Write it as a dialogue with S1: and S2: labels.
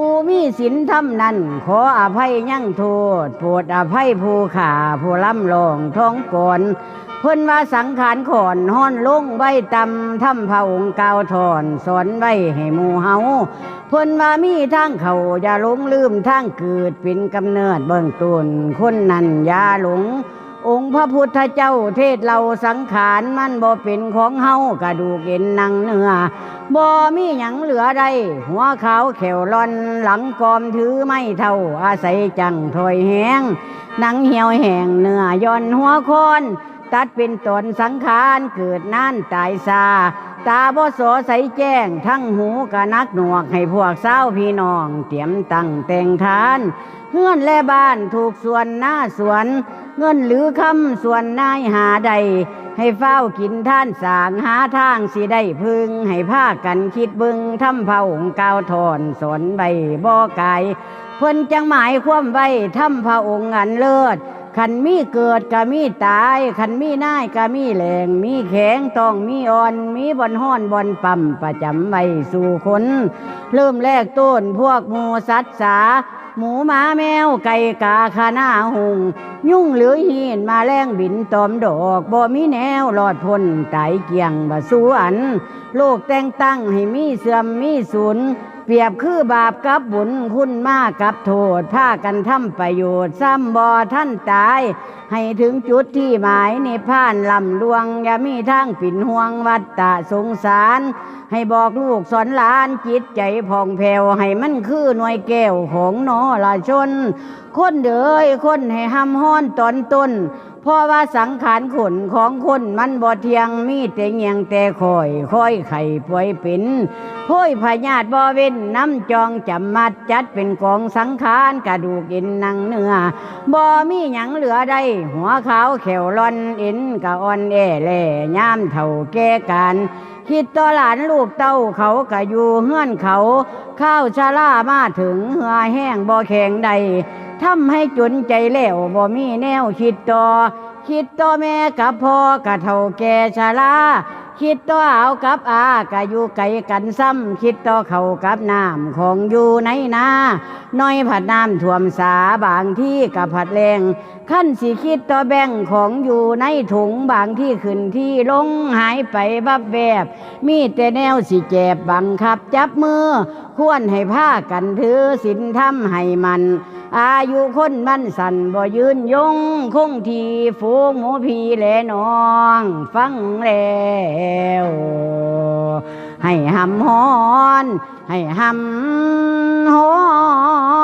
S1: ผู้มีศีลธรรมนั้น ขออภัยยั่งโทษโปรดอภัยผู้ขาผู้ล้ำลองท้องก่อนเพิ่นว่าสังขารขอนห้อนลงไว้ตำทำพระองกาวถอนสอนไว้ให้หมูเฮาเพิ่นว่ามีทางเขาอย่าหลงลืมทางเกิดเป็นกำเนิดเบื้องต้นคนนั้นอย่าหลง องค์พระพุทธเจ้าเทศเราสังขารมันบ่เป็นของเฮากระดูกเอ็นหนังเนื้อบ่มีหยังเหลือใดหัวขาวแขวร่อนหลังกอมถือไม่เท่าอาศัยจังถอยแหงหนังเหี่ยวแห้งเนื้อย่อนหัวคอนตัดเป็นตนสังขารเกิดน่านตายซาตาบ่สอใสแจ้ง ทั้งหูกะนักหนวกให้พวกเศร้าพี่น้อง เตรียมตั้งแต่งทานเฮือนและบ้านถูกส่วนหน้าสวน เงินหรือคำส่วนนายหาใด ให้เฝ้ากินท่านสางหาทางสิได้พึง ให้ผ้ากันคิดบึงทำเผาองค์กาวถอนสนใบบ่อกายเพิ่นจังหมายความไว้ทำพระองค์อันเลิศขันมีเกิดก็มีตายขันมีน่ายก็มีแหลงมีแข็งต้องมีอ่อน มีบอนห้อนบอนปั่มประจำไว้สู่คน เริ่มแรกต้นพวกมูสัตสา หมูหมาแมวไก่กาคาหน้าหง ยุ่งหรือหีนมาแรงบินตอมดอกบ่มีแนวหลอดพ้นไตเกียงบ่สู้อัน โลกแต่งตั้งให้มีเสื่อมมีศูนย์ เปรียบคือบาปกับบุญคุณมากกับโทษพากันทำประโยชน์ซ้ำบ่ท่านตาย ให้ถึงจุดที่หมายในิพพานลำลวง อย่ามีทางปิ่นห่วงวัฏฏะสงสาร ให้บอกลูกสอนหลานจิตใจผ่องแผ้วให้มันคือหน่วยแก้วของนอละชน คนเดยคนให้ห้ำห้อนตอนต้น เพราะว่าสังขารขนของคนมันบ่เทียงมีแต่เงียงแต่คอยคอยไข่ป่วยเป็นพ้ยพญาติบ่เว้นน้ำจองจำมัดจัดเป็นกองสังขารกระดูกเอ็นหนังเนื้อบ่มีหยังเหลือได้ หัวขาวแขวร่อนเอ็นกะอ่อนแอแล่ย่ามเท่าแก่การคิดต่อหลานลูกเต้าเขากะอยู่เฮือนเขา ข้าวชาลามาถึงเหือแห้งบ่แข็งใด ทำให้จนใจแล้วบ่มีแนวคิดต่อ คิดต่อแม่กับพ่อกะเท่าแก่ชรา คิดต่อเอากับอากะอยู่ไกลกันซ้ำคิดต่อเขากับน้ำของอยู่ในนาน้อยผัดน้ำท่วมสาบางที่กับผัดแรงขั้นสิคิดต่อแบ่งของอยู่ในถุงบางที่ขึ้นที่ลงหายไปบับแวบ มีแต่แนวสิแจบบังคับจับมือ ควรให้ผ้ากันถือศีลธรรมให้มัน อายุคนมันสันบ่ยืนยงคงทีฝูงหมูพีแลนอง ฟังแลว ให้หำฮอน ให้หำฮอน